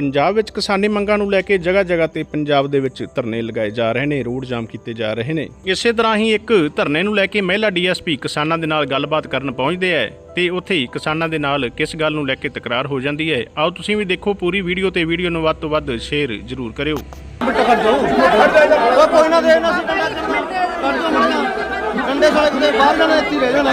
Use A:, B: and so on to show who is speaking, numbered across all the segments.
A: ਪੰਜਾਬ ਵਿੱਚ ਕਿਸਾਨੀ ਮੰਗਾਂ ਨੂੰ ਲੈ ਕੇ ਜਗ੍ਹਾ ਜਗ੍ਹਾ ਤੇ ਪੰਜਾਬ ਦੇ ਵਿੱਚ ਧਰਨੇ ਲਗਾਏ ਜਾ ਰਹੇ ਨੇ, ਰੋਡ ਜਾਮ ਕੀਤੇ ਜਾ ਰਹੇ ਨੇ। ਇਸੇ ਤਰ੍ਹਾਂ ਹੀ ਇੱਕ ਧਰਨੇ ਨੂੰ ਲੈ ਕੇ ਮਹਿਲਾ ਡੀਐਸਪੀ ਕਿਸਾਨਾਂ ਦੇ ਨਾਲ ਗੱਲਬਾਤ ਕਰਨ ਪਹੁੰਚਦੇ ਹੈ ਤੇ ਉੱਥੇ ਹੀ ਕਿਸਾਨਾਂ ਦੇ ਨਾਲ ਕਿਸ ਗੱਲ ਨੂੰ ਲੈ ਕੇ ਤਕਰਾਰ ਹੋ ਜਾਂਦੀ ਹੈ ਆਓ ਤੁਸੀਂ ਵੀ ਦੇਖੋ ਪੂਰੀ ਵੀਡੀਓ ਤੇ ਵੀਡੀਓ ਨੂੰ ਵੱਧ ਤੋਂ ਵੱਧ ਸ਼ੇਅਰ ਜ਼ਰੂਰ ਕਰਿਓ।
B: ਕੋਈ ਨਾ ਦੇ ਸੀ ਕੰਡੇ ਸਾਲੇ ਕਿਤੇ ਬਾਹਰ ਜਾਣਾ ਇੱਥੇ ਰਹਿ ਜਾਣਾ।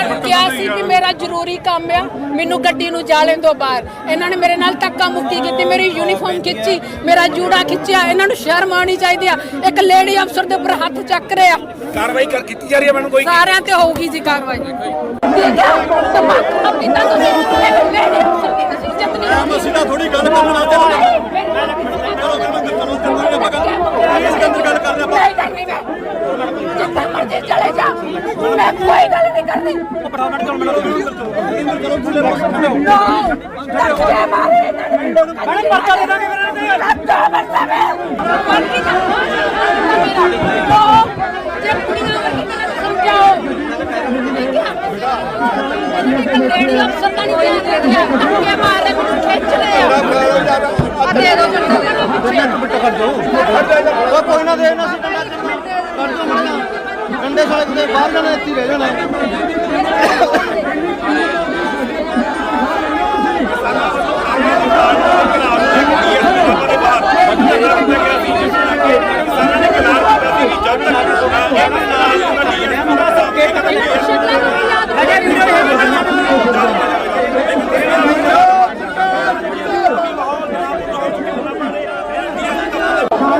C: ਸੀ ਕਿ ਮੇਰਾ ਜ਼ਰੂਰੀ ਕੰਮ ਆ ਮੈਨੂੰ ਗੱਡੀ ਨੂੰ ਜਾ ਲੈਣ ਦਿਓ ਬਾਹਰ। ਇਹਨਾਂ ਨੇ ਮੇਰੇ ਨਾਲ ਧੱਕਾ ਮੁੱਕੀ ਕੀਤੀ ਮੇਰੀ ਯੂਨੀਫਾਰਮ ਖਿੱਚੀ ਮੇਰਾ ਜੂੜਾ ਖਿੱਚਿਆ ਇਹਨਾਂ ਨੂੰ ਸ਼ਰਮ ਆਉਣੀ ਚਾਹੀਦੀ ਆ। ਇੱਕ ਲੇਡੀ ਅਫਸਰ ਦੇ ਉੱਪਰ ਹੱਥ ਚੱਕ ਰਿਹਾ।
D: ਕਾਰਵਾਈ ਕਰ ਕੀਤੀ ਜਾ ਰਹੀ ਹੈ ਮੈਡਮ ਕੋਈ?
C: ਸਾਰਿਆਂ ਤੇ ਹੋਊਗੀ ਜੀ ਕਾਰਵਾਈ। ਆਪਣੀ ਤਾਂ ਤੁਸੀਂ ਇੱਕ ਲੇਡੀ ਅਫਸਰ ਦੀ ਤੁਸੀਂ ਇੱਜ਼ਤ ਨਹੀਂ
B: ਅਸੀਂ ਤਾਂ ਥੋੜੀ ਗੱਲ ਕਰਨ ਆਉਂਦੇ ਨੇ ਚਲੋ ਚਲੋ ਚਲੋ ਚਲੋ ਮਗਰ ਇਸ ਦੇ ਅੰਦਰ ਗੱਲ ਕਰਦੇ ਆਪਾਂ
C: ਨਹੀਂ ਕਰਨੀ ਮੈਂ ਜਿੱਥੇ ਮਰਜ਼ੀ ਚਲੇ ਜਾ ਮੈਂ ਕੋਈ ਗੱਲ ਨਹੀਂ ਕਰਨੀ
B: ਫਟਾਫਟ ਚਲ ਮੈਨੂੰ ਅੰਦਰ ਚਲੋ ਥੱਲੇ ਬਸ
C: ਨੋ ਮਾਰੇ ਇਹਨਾਂ ਨੇ। ਬੜਾ ਪਰਚਾ ਦੇ ਦਾਂਗੇ ਮੇਰੇ ਤੇ ਲੱਗਾ ਮਰਦਾ ਮੈਂ ਮਰ ਜਾ ਜੇ ਕੁੜੀਆਂ ਵਰਗੀ ਗੱਲ ਸਮਝਾਓ ਲੇਡੀ ਅਫਸਰ ਤਾਂ ਨਹੀਂ ਦੇ ਰਿਹਾ ਧੱਕੇ ਮਾਰੇ ਮੈਨੂੰ ਖਿੱਚ ਲਿਆ ਆ ਦੇ ਦੋ
B: ਉਹ ਕੋਈ ਨਾ ਦੇ ਨਾ ਸੀ ਮੜੀਆਂ ਸਾਲੇ ਕਿਤੇ ਬਾਹਰ ਜਾਣਾ ਇੱਥੇ ਹੀ ਰਹਿ ਜਾਣਾ।